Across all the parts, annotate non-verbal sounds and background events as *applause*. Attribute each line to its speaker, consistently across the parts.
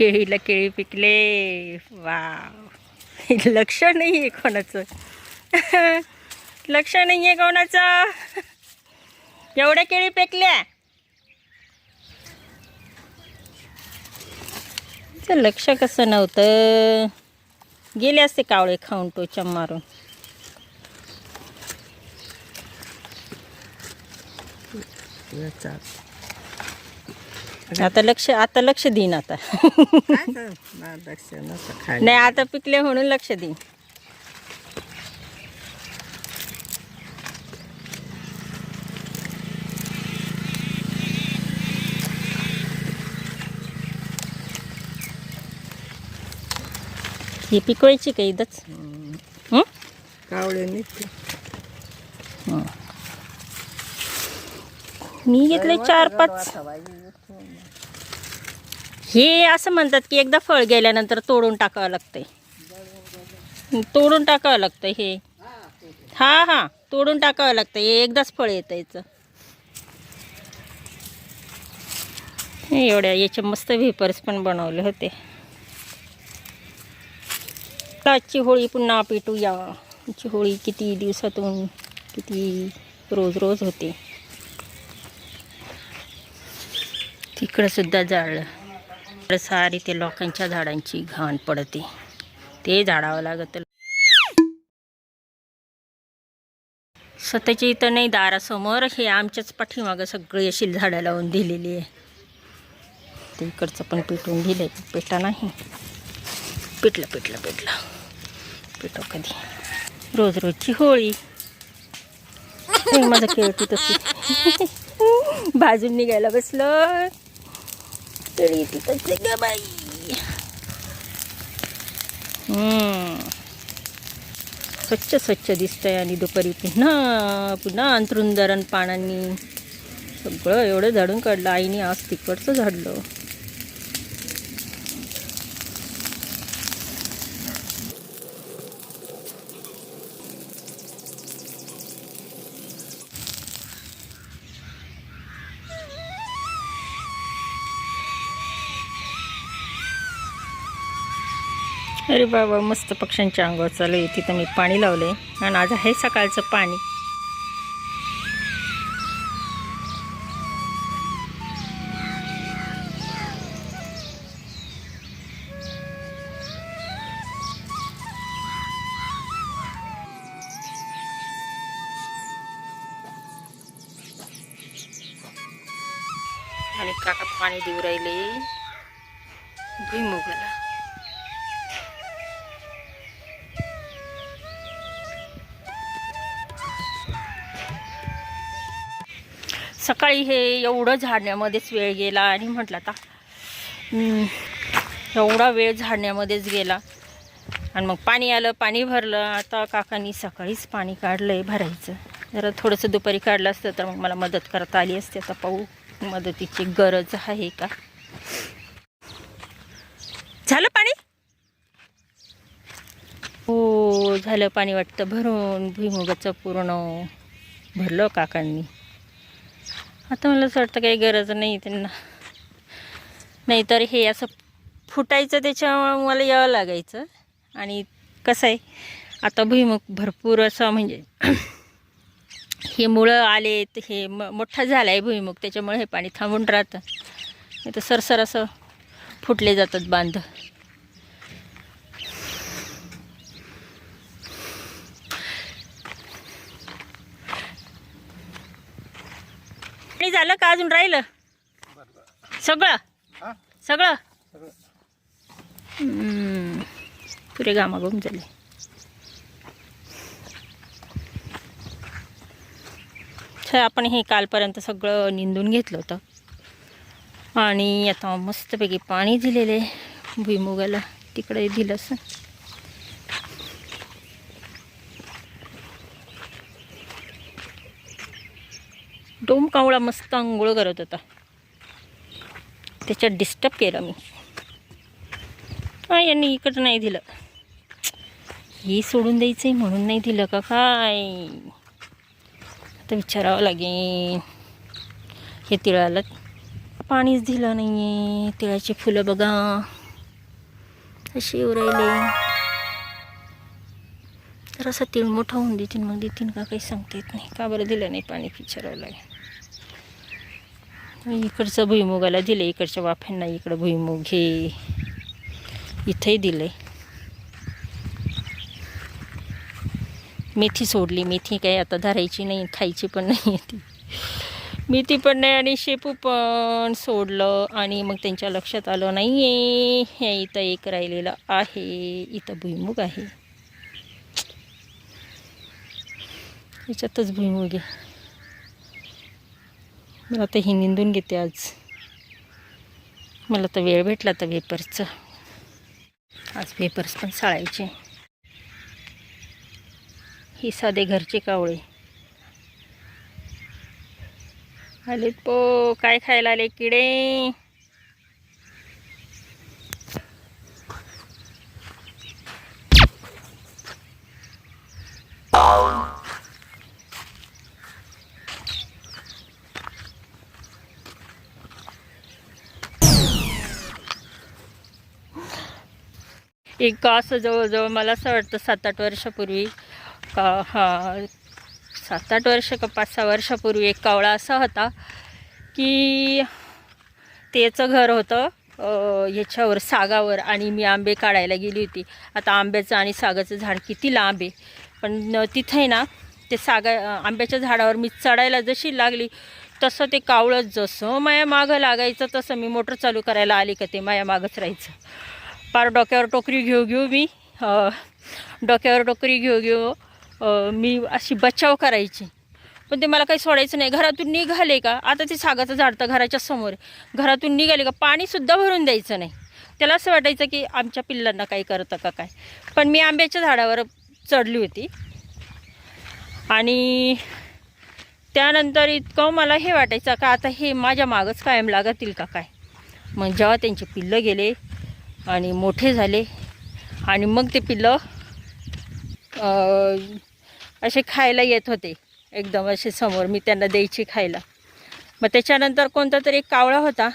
Speaker 1: केळीला केळी पिकले. वा लक्ष नाही आहे कोणाचं. लक्ष नाही आहे कोणाचं. एवढ्या केळी पिकल्या. लक्ष कसं नव्हतं. गेले असते कावळे खाऊन टोचा मारून.
Speaker 2: याचा
Speaker 1: आता लक्ष आता लक्ष देईन आता.
Speaker 2: लक्ष
Speaker 1: नाही आता पिकले म्हणून लक्ष देईन. ही पिकवायची का इथंच?
Speaker 2: कावळे निघते.
Speaker 1: मी घेतले चार पाच. हे असं म्हणतात की एकदा फळ गेल्यानंतर तोडून टाकावं लागतंय. तोडून टाकावं लागतं हे. हा हा तोडून टाकावं लागतं हे एकदाच फळ येतं याचं. एवढ्या याचे मस्त व्हेपर्स पण बनवले होते. आजची होळी पुन्हा पेटूया. आजची होळी किती दिवसातून किती रोज रोज होते. तिकडं सुद्धा सारी ते लोकांच्या झाडांची घाण पडते. ते झाडावं लागत स्वतःच्या इथं नाही दारासमोर. हे आमच्याच पाठीमागं सगळी अशी झाडं लावून दिलेली आहे. ते इकडचं पण पेटून दिलंय पेटा नाही. पेटलं पेटलं पेटलं. पेटो कधी. रोज रोजची होळी. माझं खेळती तशी भाजून निघायला बसलं तरी तिथंच आहे ग बाई स्वच्छ स्वच्छ दिसतंय आणि दुपारी पुन्हा पुन्हा अंथरून धरण पानांनी सगळं एवढं झाडून काढलं. आईने आज तिकडचं झाडलं. अरे बाबा मस्त पक्ष्यांच्या अंगावर चालू आहे. तिथं मी पाणी लावलं आहे आणि आज आहे सकाळचं पाणी. सकाळी हे एवढं झाडण्यामध्येच वेळ गेला आणि म्हटलं आता एवढा वेळ झाडण्यामध्येच गेला. आणि मग पाणी आलं पाणी भरलं. आता काकांनी सकाळीच पाणी काढलं आहे भरायचं. जरा थोडंसं दुपारी काढलं असतं तर मग मला मदत करता आली असते. आता पाहू मदतीची गरज आहे का? झालं पाणी? हो झालं पाणी वाटतं. भरून भुईमुगाचं पूर्ण भरलं काकांनी. आता मला असं वाटतं काही गरज नाही त्यांना. नाहीतर हे असं फुटायचं त्याच्यामुळं मला यावं लागायचं. आणि कसं आहे आता भुईमुग भरपूर असं म्हणजे *clears throat* हे मुळं आले तर हे म मोठा झाला आहे भुईमुग त्याच्यामुळे हे पाणी थांबून राहतं. नाही तर सरसर असं फुटले जातात बांध. आणि झालं का अजून राहिलं? सगळं? सगळं. पुरे घामाघूम झाले. आपण हे कालपर्यंत सगळं निंदून घेतलं होतं. आणि आता मस्तपैकी पाणी दिलेले भुईमुगाला तिकडे दिलं असं डोम कावळा मस्त आंघोळ करत होता. त्याच्यात डिस्टर्ब केलं मी. हा यांनी इकडं नाही दिलं. हे सोडून द्यायचं आहे म्हणून नाही दिलं का काय? आता विचारावं लागेल. हे तिळाला पाणीच दिलं नाही आहे तिळाची फुलं बघा. अशी उरायले. तर असं तीळ मोठा होऊन देतील मग देतील का? काही सांगता येत नाही. का बरं दिलं नाही पाणी? लागेल. इकडचं भुईमुगाला दिलं इकडच्या वाफ्यांना इकडं भुईमुग हे इथंही दिलं मेथी सोडली. मेथी काय आता धरायची नाही खायची पण नाही ती. मेथी पण नाही आणि शेपू पण सोडलं आणि मग त्यांच्या लक्षात आलं नाही आहे हे इथं एक राहिलेलं आहे. इथं भुईमुग आहे. याच्यातच भुईमुग आहे. मला आता ही निंदून घेते आज. मला तर वेळ भेटला तर वेपर्सचं आज वेपर्स पण साळायचे. ही साधे घरचे कावळे. आलेत पो काय खायला आले किडे? एक असं जवळजवळ मला असं वाटतं सात आठ वर्षापूर्वी का हा सात आठ वर्ष का पाच सहा वर्षापूर्वी एक कावळा असा होता की त्याचं घर होतं ह्याच्यावर सागावर आणि मी आंबे काढायला गेली होती. आता आंब्याचं आणि सागाचं झाड किती लांब आहे. पण न- तिथे आहे ना ते सागा आंब्याच्या झाडावर मी चढायला जशी लागली तसं ते कावळं जसं माया मागं लागायचं तसं मी मोटर चालू करायला आली का ते माया मागंच राहायचं. पार डोक्यावर टोकरी घेऊ घेऊ मी डोक्यावर टोकरी घेऊ घेऊ मी अशी बचाव करायची. पण ते मला काही सोडायचं नाही. घरातून निघाले का? आता ते सागाचं झाड तर घराच्या समोर. घरातून निघाले का? पाणीसुद्धा भरून द्यायचं नाही. त्याला असं वाटायचं की आमच्या पिल्लांना काही करतं का काय? पण मी आंब्याच्या झाडावर चढली होती. आणि त्यानंतर इतकं मला हे वाटायचं का आता हे माझ्या मागच कायम लागतील का काय? मग जेव्हा त्यांचे पिल्लं गेले आणि मोठे झाले. आणि मग ते पिल्लं असे खायला येत होते. एकदम असे समोर मी त्यांना द्यायची खायला. मग त्याच्यानंतर कोणता तरी एक कावळा होता.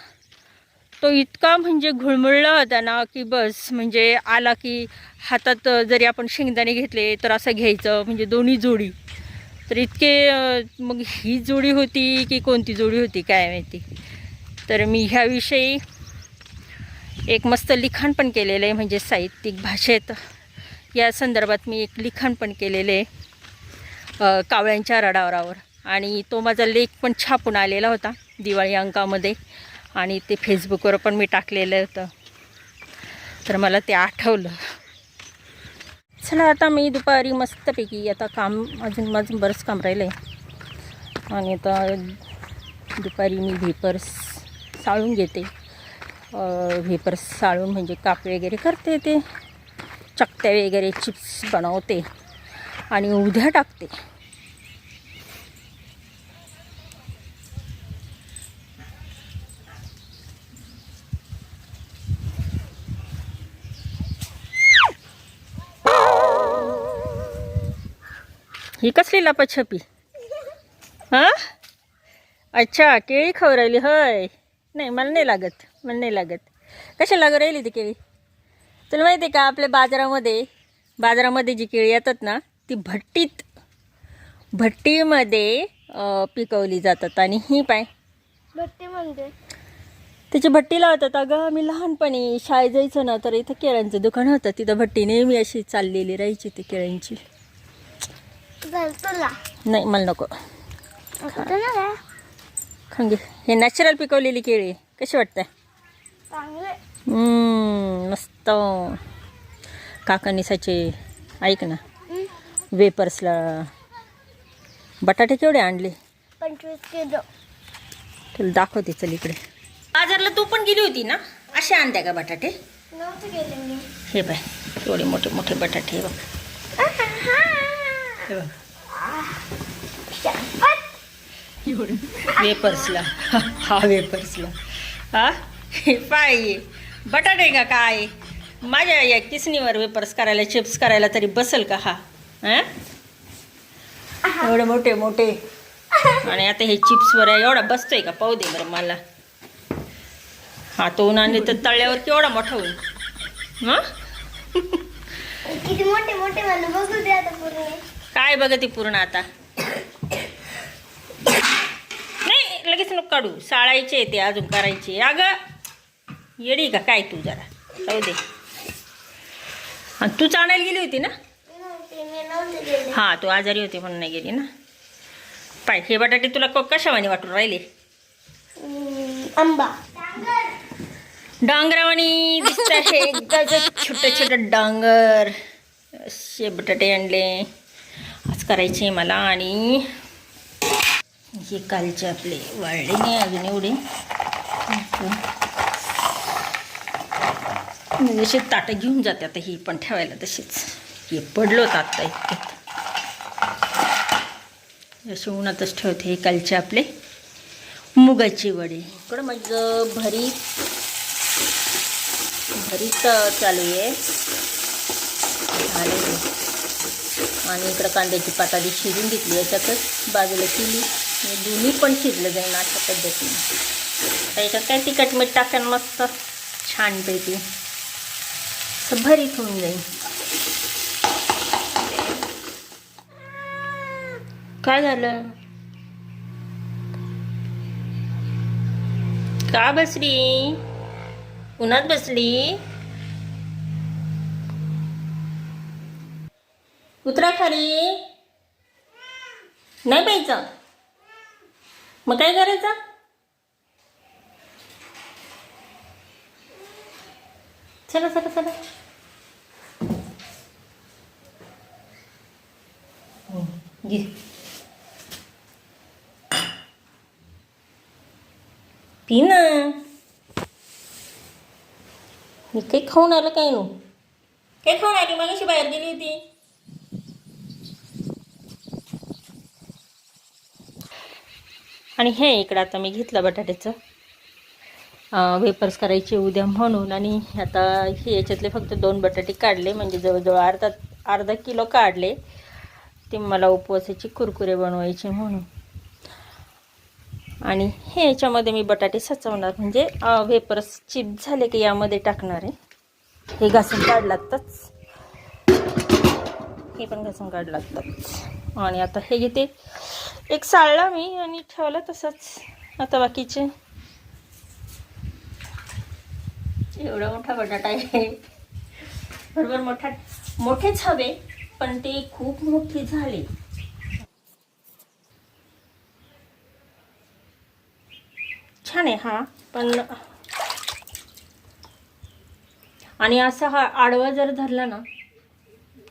Speaker 1: तो इतका म्हणजे घुळमुळला होता ना की बस म्हणजे आला की हातात जरी आपण शेंगदाणे घेतले तर असं घ्यायचं म्हणजे दोन्ही जोडी. तर इतके मग ही जोडी होती की कोणती जोडी होती काय माहिती. तर मी ह्याविषयी एक मस्त लिखाण पण केलेलं आहे म्हणजे साहित्यिक भाषेत. या संदर्भात मी एक लिखाण पण केलेलं आहे कावळ्यांच्या रडावरावर आणि तो माझा लेख पण छापून आलेला होता दिवाळी अंकामध्ये. आणि ते फेसबुकवर पण मी टाकलेलं होतं. तर मला ते आठवलं. चला आता मी दुपारी मस्तपैकी आता काम अजून माझं बरंच काम राहिलं आहे आणि आता दुपारी मी व्हेपर्स साळून घेते. व्हेपर्स साळून म्हणजे काप वगैरे करते ते. चकत्या वगैरे चिप्स बनवते. आणि उद्या टाकते. ही कसली लपाछपी? हां? अच्छा केळी खाऊ राहिली होय. नाही मला नाही लागत मला नाही लागत. कशा लागू राहिली ती केळी? तुला माहिती आहे का आपल्या बाजारामध्ये बाजारामध्ये जी केळी येतात ना ती भट्टीत भट्टीमध्ये पिकवली जातात. आणि ही पाय.
Speaker 3: भट्टी म्हणजे?
Speaker 1: त्याची भट्टी लावतात. अगं मी लहानपणी शाळेत जायचं ना तर इथं केळ्यांचं दुकान होतं. तिथं भट्टी नेहमी अशी चाललेली राहायची ती केळ्यांची. नाही मला नको. खांगे. हे नॅचरल पिकवलेली केळी कशी वाटतं मस्त. काकानिसाचे ऐक ना. वेपर्सला बटाटे केवढे आणले?
Speaker 3: पंचवीस किलो.
Speaker 1: तुला दाखवते चल इकडे. बाजारला तू पण गेली होती ना? असे आणत्या का बटाटे? हे बाय एवढे मोठे मोठे बटाटे हे बघ. हे बघ. वेपर्सला हा वेपर्सला हा? हे पाय बटाटे का काय? माझ्या या किसनीवर वेपर्स करायला चिप्स करायला तरी बसल का हा? एवढे मोठे मोठे. आणि आता हे चिप्सवर आहे एवढा बसतोय का पाहू दे बरं मला. हा तो आणले तर तळल्यावर केवढा मोठा होईल.
Speaker 3: मोठे मोठे
Speaker 1: काय बघ ती पूर्ण आता? लगेच नको काढू. साळायचे ते अजून करायचे. अगं येडी का काय तू जरा? जाऊ दे. आणि तूच आणायला गेली होती ना? हां तू आजारी होती म्हणून नाही गेली ना? पाय हे बटाटे तुला क- कशावानी वाटून राहिले?
Speaker 3: आंबा.
Speaker 1: डांगरावानी दिसत आहे. छोटे छोटे डांगर. असे बटाटे आणले. आज करायचे मला आणि हे कालचे आपले वाळले नाही अजून एवढे. म्हणजे जसे ताटं घेऊन जाते आता ही पण ठेवायला तशीच. हे पडलो होतं आत्ता इतक्यात जसे उन्हातच ठेवते हे कालचे आपले. मुगाचे वडे. इकडं माझं भरीत. भरीत चालू आहे. झाले आणि इकडं कांद्याची पात शिजून घेतली याच्यातच बाजूला केली. हे दोन्ही पण शिजलं जाईल अशा पद्धतीने. त्याच्यात काय तिखट मीठ टाकून मस्त? छानपैकी. असं भरीत होऊन जाईल. काय झालं? का बसली? उन्हात बसली? उतरा खाली. नाही प्यायचं? मग काय करायचं? चला चला चला. घे. पी ना. मी काही खाऊन आलं काय नो? काय खाऊन आली? मग बाहेर गेली होती. आणि हे इकडं आता मी घेतलं बटाट्याचं. वेपर्स करायचे उद्या म्हणून आणि आता हे याच्यातले फक्त दोन बटाटे काढले म्हणजे जवळजवळ अर्धा अर्धा किलो काढले. ते मला उपवासाचे कुरकुरे बनवायचे म्हणून. आणि हे याच्यामध्ये मी बटाटे सचवणार म्हणजे वेपर्स चिप झाले की यामध्ये टाकणार आहे. हे घासून काढ लागतंच हे पण घासून काढ लागतात. आणि आता हे घेते. एक साळला मी आणि ठेवलं तसंच. आता बाकीचे. एवढा मोठा बटाटा आहे. बरोबर मोठा मोठेच हवे पण ते खूप मोठे झाले. छान आहे हा पण आणि असा हा आडवा जर धरला ना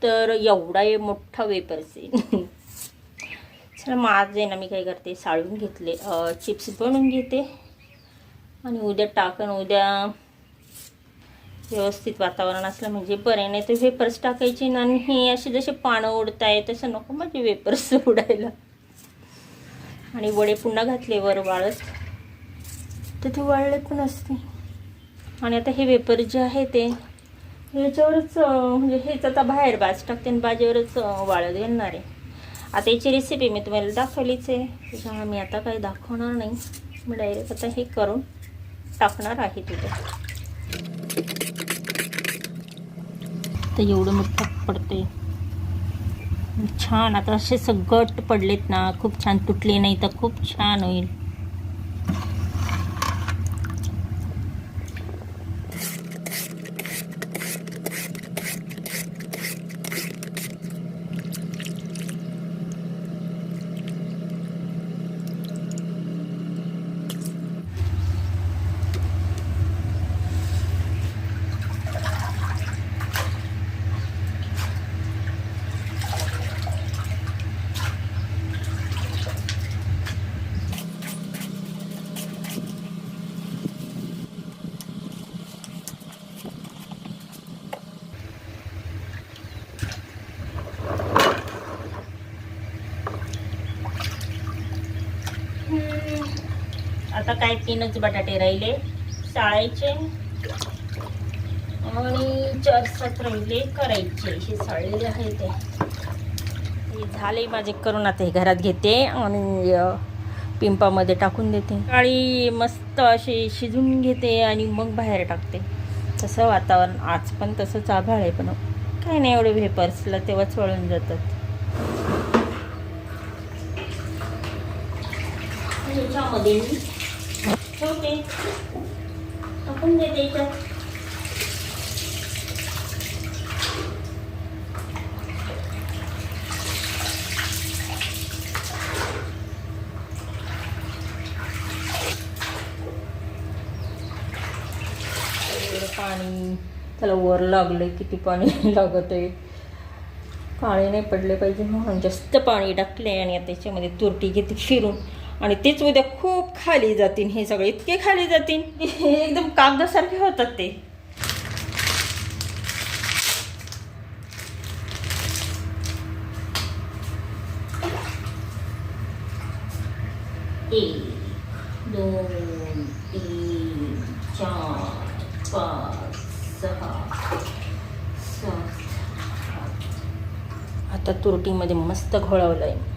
Speaker 1: तर एवढा मोठा वेपर्स आहे चला मग आज आहे ना मी काय करते साळून घेतले. चिप्स बनवून घेते. आणि उद्या टाकन उद्या व्यवस्थित वातावरण असलं म्हणजे बरं नाही तर वेपर्स टाकायचे ना आणि हे असे जसे पानं उडताय तसं नको म्हणजे वेपर्स *laughs* उडायला आणि वडे पुन्हा घातले वर वाळत. तर ते वाळले पण असते आणि आता हे वेपर जे आहे ते याच्यावरच म्हणजे हेच आता बाहेर बाज टाकते आणि बाजेवरच वाळत घालणार आहे. आता याची रेसिपी मी तुम्हाला दाखवलीच आहे. त्याच्यामुळे मी आता काही दाखवणार नाही. मी डायरेक्ट आता हे करून टाकणार आहे तिथे. तर एवढं मोठं पडते. छान आता असे सगट पडलेत ना. खूप छान तुटले नाही तर खूप छान होईल. आता काय तीनच बटाटे राहिले. साळायचे आणि चार सात राहिले करायचे. हे साळलेले आहे ते. हे झाले माझे करून आता हे घरात घेते आणि पिंपामध्ये टाकून देते. काळी मस्त अशी शिजून घेते आणि मग बाहेर टाकते. तसं वातावरण आज पण तसंच आभाळ आहे पण काही नाही एवढे व्हेपर्सला तेव्हाच वळून जातात. ह्याच्यामध्ये मी ठेवते. आपण दे द्यायचं पाणी. त्याला वर लागलं किती पाणी लागत आहे काळे नाही पडले पाहिजे म्हणून जास्त पाणी टाकले आणि आता त्याच्यामध्ये तुरटी घेते फिरून. आणि तेच उद्या खूप खाली जातील हे सगळे इतके खाली जातील एकदम कागदासारखे होतात ते. एक दोन तीन चार पाच सहा सात आठ. आता तुरटीमध्ये मस्त घोळवलं आहे